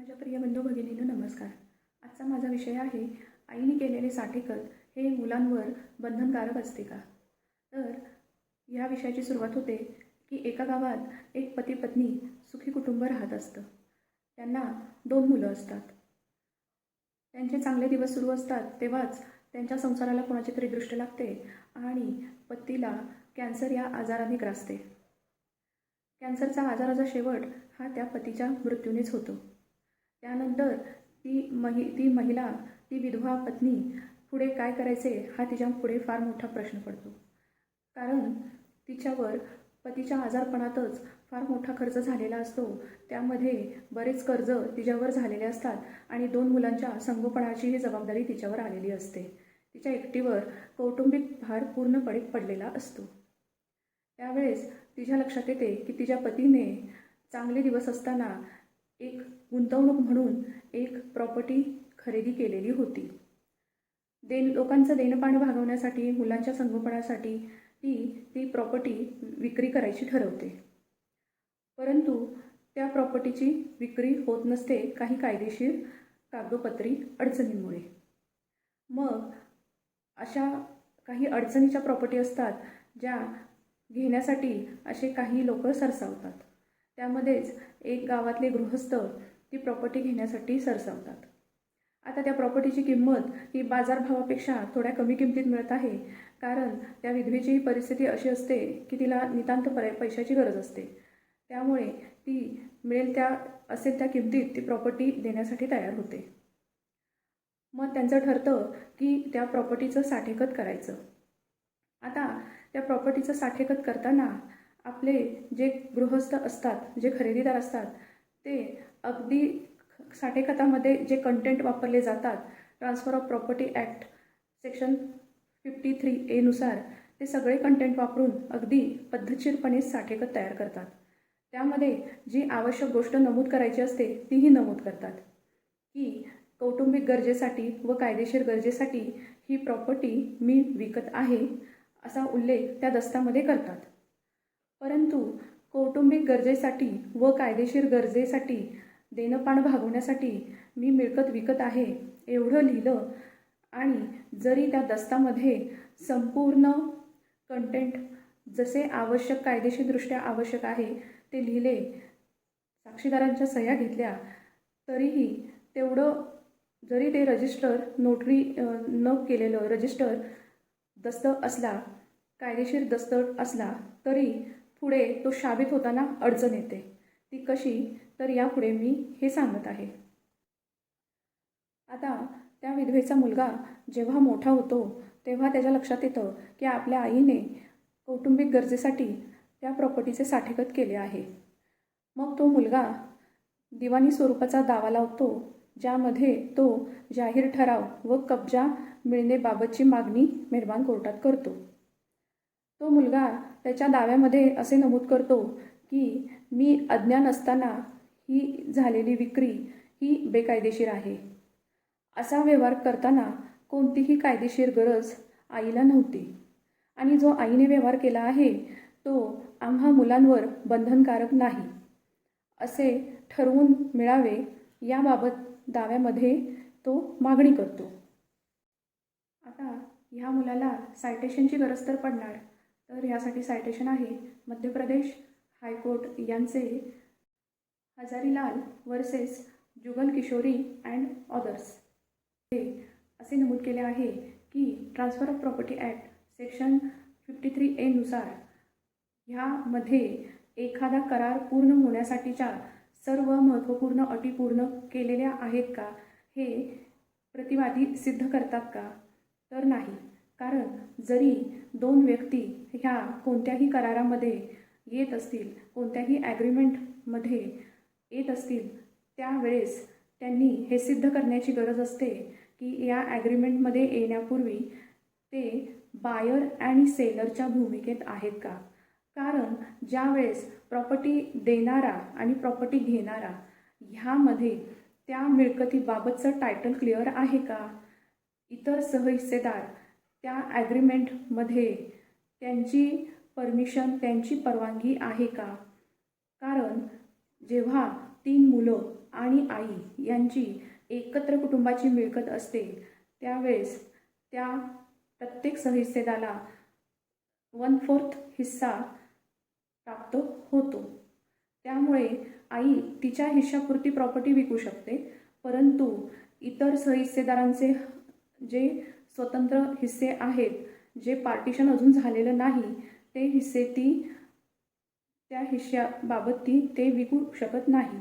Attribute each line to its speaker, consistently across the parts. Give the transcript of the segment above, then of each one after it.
Speaker 1: माझ्या प्रिय बंधू भगिनीनं नमस्कार. आजचा माझा विषय आहे आईने केलेले साठेखत हे मुलांवर बंधनकारक असते का? तर या विषयाची सुरुवात होते की एका गावात एक पती पत्नी सुखी कुटुंब राहत असतं. त्यांना दोन मुलं असतात. त्यांचे चांगले दिवस सुरू असतात तेव्हाच त्यांच्या संसाराला कोणाची तरी दृष्ट लागते आणि पतीला कॅन्सर या आजाराने ग्रासते. कॅन्सरचा आजाराचा शेवट हा त्या पतीच्या मृत्यूनेच होतो. त्यानंतर ती महि ती महिला ती विधवा पत्नी पुढे काय करायचे हा तिच्या पुढे फार मोठा प्रश्न पडतो. कारण तिच्यावर पतीच्या आजारपणातच फार मोठा खर्च झालेला असतो. त्यामध्ये बरेच कर्ज तिच्यावर झालेले असतात आणि दोन मुलांच्या संगोपनाची ही जबाबदारी तिच्यावर आलेली असते. तिच्या एकटीवर कौटुंबिक भार पूर्णपणे पडलेला असतो. त्यावेळेस तिच्या लक्षात येते की तिच्या पतीने चांगले दिवस असताना एक गुंतवणूक म्हणून एक प्रॉपर्टी खरेदी केलेली होती. देण लोकांचं देणंपाण भागवण्यासाठी मुलांच्या संगोपनासाठी ती ती प्रॉपर्टी विक्री करायची ठरवते. परंतु त्या प्रॉपर्टीची विक्री होत नसते काही कायदेशीर कागदोपत्री अडचणींमुळे. मग अशा काही अडचणीच्या प्रॉपर्टी असतात ज्या घेण्यासाठी असे काही लोक सरसावतात. त्यामध्येच एक गावातले गृहस्थ ती प्रॉपर्टी घेण्यासाठी सरसावतात. आता त्या प्रॉपर्टीची किंमत ही बाजारभावापेक्षा थोड्या कमी किमतीत मिळत आहे कारण त्या विधवेची परिस्थिती अशी असते की तिला नितांत परे पैशाची गरज असते. त्यामुळे ती मिळेल त्या असेल त्या किमतीत ती प्रॉपर्टी देण्यासाठी तयार होते. मग त्यांचं ठरतं की त्या प्रॉपर्टीचं साठेकत करायचं. आता त्या प्रॉपर्टीचं साठेकत करताना आपले जे गृहस्थ असतात जे खरेदीदार असतात ते अगदी साठेखतामध्ये जे कंटेंट वापरले जातात transfer of property act section fifty three एनुसार ते सगळे कंटेंट वापरून अगदी पद्धतशीरपणे साठेखत तयार करतात. त्यामध्ये जी आवश्यक गोष्ट नमूद करायची असते तीही नमूद करतात. की कौटुंबिक गरजेसाठी व कायदेशीर गरजेसाठी ही प्रॉपर्टी मी विकत आहे असा उल्लेख त्या दस्तामध्ये करतात. परंतु कौटुंबिक गरजेसाठी व कायदेशीर गरजेसाठी देणंपाण भागवण्यासाठी मी मिळकत विकत आहे एवढं लिहिलं. आणि जरी त्या दस्तामध्ये संपूर्ण कंटेंट जसे आवश्यक कायदेशीरदृष्ट्या आवश्यक आहे ते लिहिले साक्षीदारांच्या सह्या घेतल्या तरीही तेवढं जरी ते रजिस्टर नोटरी न केलेलं रजिस्टर दस्त असला कायदेशीर दस्त असला तरी पुढे तो शाबित होताना अडचण येते. ती कशी? तर यापुढे मी हे सांगत आहे. आता त्या विधवेचा मुलगा जेव्हा मोठा होतो तेव्हा त्याच्या लक्षात येतं की आपल्या आईने कौटुंबिक गरजेसाठी त्या प्रॉपर्टीचे साठेगत केले आहे. मग तो मुलगा दिवाणी स्वरूपाचा दावा लावतो ज्यामध्ये तो जाहीर ठराव व कब्जा मिळणेबाबतची मागणी मेहरबान कोर्टात करतो. तो मुलगा त्याच्या दाव्यामध्ये असे नमूद करतो की मी अज्ञान असताना ही झालेली विक्री ही बेकायदेशीर आहे. असा व्यवहार करताना कोणतीही कायदेशीर गरज आईला नव्हती. आणि जो आईने व्यवहार केला आहे तो आम्हा मुलांवर बंधनकारक नाही. असे ठरवून मिळावे याबाबत दाव्यामध्ये तो मागणी करतो. आता ह्या मुलाला सायटेशनची गरज तर पडणार. तर यासाठी सायटेशन आहे. मध्य प्रदेश हायकोर्ट यांचे Hazarilal versus Jugal Kishori and others हे असे नमूद केले आहे की transfer of property act section fifty three एनुसार ह्यामध्ये एखादा करार पूर्ण होण्यासाठीच्या सर्व महत्त्वपूर्ण अटी पूर्ण केलेल्या आहेत का? हे प्रतिवादी सिद्ध करतात का? तर नाही. कारण जरी दोन व्यक्ती ह्या कोणत्याही करारामध्ये येत असतील कोणत्याही ॲग्रीमेंटमध्ये येत असतील त्यावेळेस त्यांनी हे सिद्ध करण्याची गरज असते की या ॲग्रीमेंटमध्ये येण्यापूर्वी ते बायर आणि सेलरच्या भूमिकेत आहेत का? कारण ज्यावेळेस प्रॉपर्टी देणारा आणि प्रॉपर्टी घेणारा ह्यामध्ये त्या मिळकतीबाबतचं टायटल क्लिअर आहे का? इतर सहहिस्सेदार त्या ॲग्रीमेंटमध्ये त्यांची परमिशन त्यांची परवानगी आहे का? कारण जेव्हा तीन मुलं आणि आई यांची एकत्र कुटुंबाची मिळकत असते त्यावेळेस त्या प्रत्येक सहिस्सेदाला वन फोर्थ हिस्सा प्राप्त होतो. त्यामुळे आई तिच्या हिश्शापुरती प्रॉपर्टी विकू शकते परंतु इतर सहिस्सेदारांचे जे स्वतंत्र हिस्से आहेत जे पार्टिशन अजून झालेलं नाही ते हिस्से ती त्या हिश्श्याबाबत ती ते विकू शकत नाही.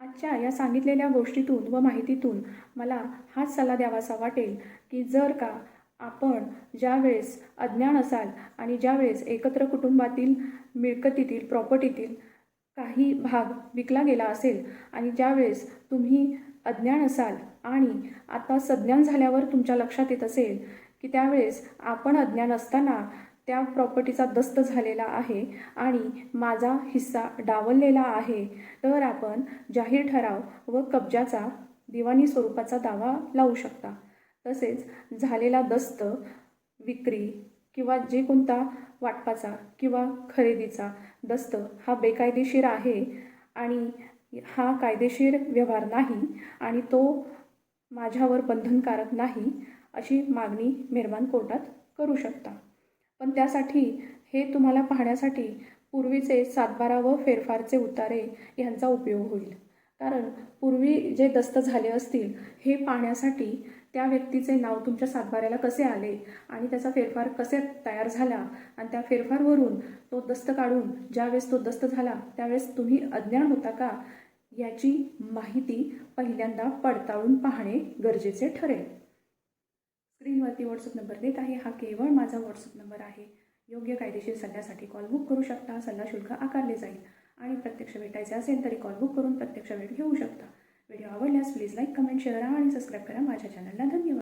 Speaker 1: आजच्या या सांगितलेल्या गोष्टीतून व माहितीतून मला हाच सल्ला द्यावासा वाटेल की जर का आपण ज्यावेळेस अज्ञान असाल आणि ज्यावेळेस एकत्र कुटुंबातील मिळकतीतील प्रॉपर्टीतील काही भाग विकला गेला असेल आणि ज्यावेळेस तुम्ही अज्ञान असाल आणि आता सज्ञान झाल्यावर तुमच्या लक्षात येत असेल की त्यावेळेस आपण अज्ञान असताना त्या प्रॉपर्टीचा दस्त झालेला आहे आणि माझा हिस्सा डावललेला आहे तर आपण जाहीर ठराव व कब्जाचा दिवाणी स्वरूपाचा दावा लावू शकता. तसेच झालेला दस्त विक्री किंवा जे कोणता वाटपाचा किंवा खरेदीचा दस्त हा बेकायदेशीर आहे आणि हा कायदेशीर व्यवहार नाही आणि तो माझ्यावर बंधनकारक नाही अशी मागणी मेहरबान कोर्टात करू शकता. पण त्यासाठी हे तुम्हाला पाहण्यासाठी पूर्वीचे सातबारा व फेरफारचे उतारे यांचा उपयोग होईल. कारण पूर्वी जे दस्त झाले असतील हे पाहण्यासाठी त्या व्यक्तीचे नाव तुमच्या सातबाऱ्याला कसे आले आणि त्याचा फेरफार कसे तयार झाला आणि त्या फेरफारवरून तो दस्त काढून ज्यावेळेस तो दस्त झाला त्यावेळेस तुम्ही अज्ञान होता का? याची माहिती पहिल्यांदा पडताळून पाहणे गरजेचे ठरेल. स्क्रीनवरती व्हॉट्सअप नंबर देत आहे. हा केवळ माझा व्हॉट्सअप नंबर आहे. योग्य कायदेशीर सल्ल्यासाठी कॉल बुक करू शकता. सल्ला शुल्क आकारले जाईल. आणि प्रत्यक्ष भेटायचे असेल तरी कॉल बुक करून प्रत्यक्ष भेट घेऊ शकता. व्हिडिओ आवडल्यास प्लीज लाईक कमेंट शेअर आणि सबस्क्राईब करा. माझ्या चॅनलला धन्यवाद.